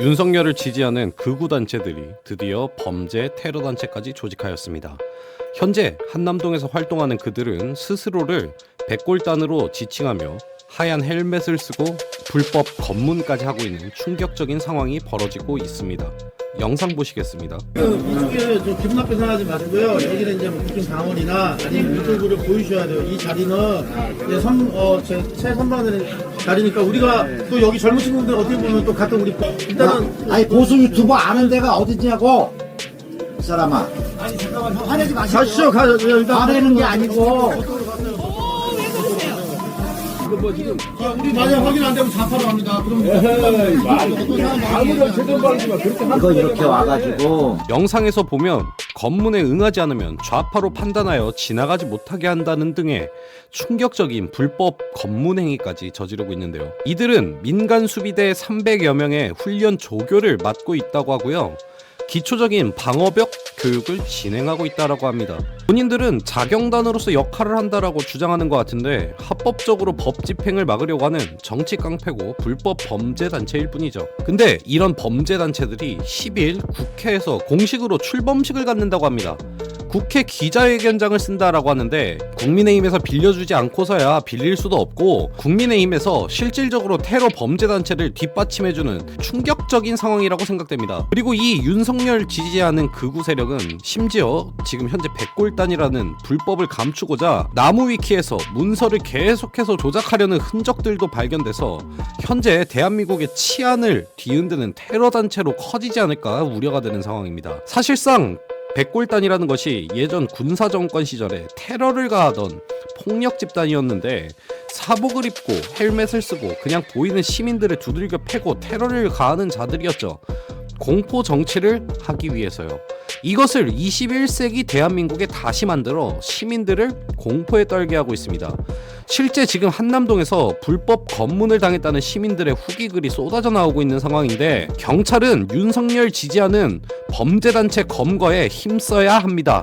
윤석열을 지지하는 극우 단체들이 드디어 범죄 테러 단체까지 조직하였습니다. 현재 한남동에서 활동하는 그들은 스스로를 백골단으로 지칭하며 하얀 헬멧을 쓰고 불법 검문까지 하고 있는 충격적인 상황이 벌어지고 있습니다. 영상 보시겠습니다. 이쪽에 저 기분 나쁘게 생각하지 마시고요. 여기는 이제 뭐 국정 당원이나 아니면 유튜브를 보여주셔야 돼요. 이 자리는 이제 선, 어, 제, 최선방되는 자리니까 우리가 또 여기 젊은 친구들 어떻게 보면 또 같은 우리 일단은 아니 보수 유튜버 아는 데가 어디냐고. 이 사람아. 아니 잠깐만 형 화내지 마시고 가시죠. 가, 일단 화내는 게 아니고 아, 우리 만약 확인 안 되면 자파로 합니다. 그럼 이거 이렇게 와가지고 영상에서 보면 검문에 응하지 않으면 좌파로 판단하여 지나가지 못하게 한다는 등의 충격적인 불법 검문 행위까지 저지르고 있는데요. 이들은 민간 수비대 300여 명의 훈련 조교를 맡고 있다고 하고요. 기초적인 방어벽 교육을 진행하고 있다라고 합니다. 본인들은 자경단으로서 역할을 한다라고 주장하는 것 같은데 합법적으로 법 집행을 막으려고 하는 정치 깡패고 불법 범죄 단체일 뿐이죠. 근데 이런 범죄 단체들이 10일 국회에서 공식으로 출범식을 갖는다고 합니다. 국회 기자회견장을 쓴다라고 하는데 국민의힘에서 빌려주지 않고서야 빌릴 수도 없고 국민의힘에서 실질적으로 테러 범죄 단체를 뒷받침해주는 충격적인 상황이라고 생각됩니다. 그리고 이 윤석열 지지하는 극우 세력은 심지어 지금 현재 백골단이라는 불법을 감추고자 나무 위키에서 문서를 계속해서 조작하려는 흔적들도 발견돼서 현재 대한민국의 치안을 뒤흔드는 테러 단체로 커지지 않을까 우려가 되는 상황입니다. 사실상 백골단이라는 것이 예전 군사 정권 시절에 테러를 가하던 폭력 집단이었는데 사복을 입고 헬멧을 쓰고 그냥 보이는 시민들을 두들겨 패고 테러를 가하는 자들이었죠. 공포 정치를 하기 위해서요. 이것을 21세기 대한민국에 다시 만들어 시민들을 공포에 떨게 하고 있습니다. 실제 지금 한남동에서 불법 검문을 당했다는 시민들의 후기 글이 쏟아져 나오고 있는 상황인데 경찰은 윤석열 지지하는 범죄단체 검거에 힘써야 합니다.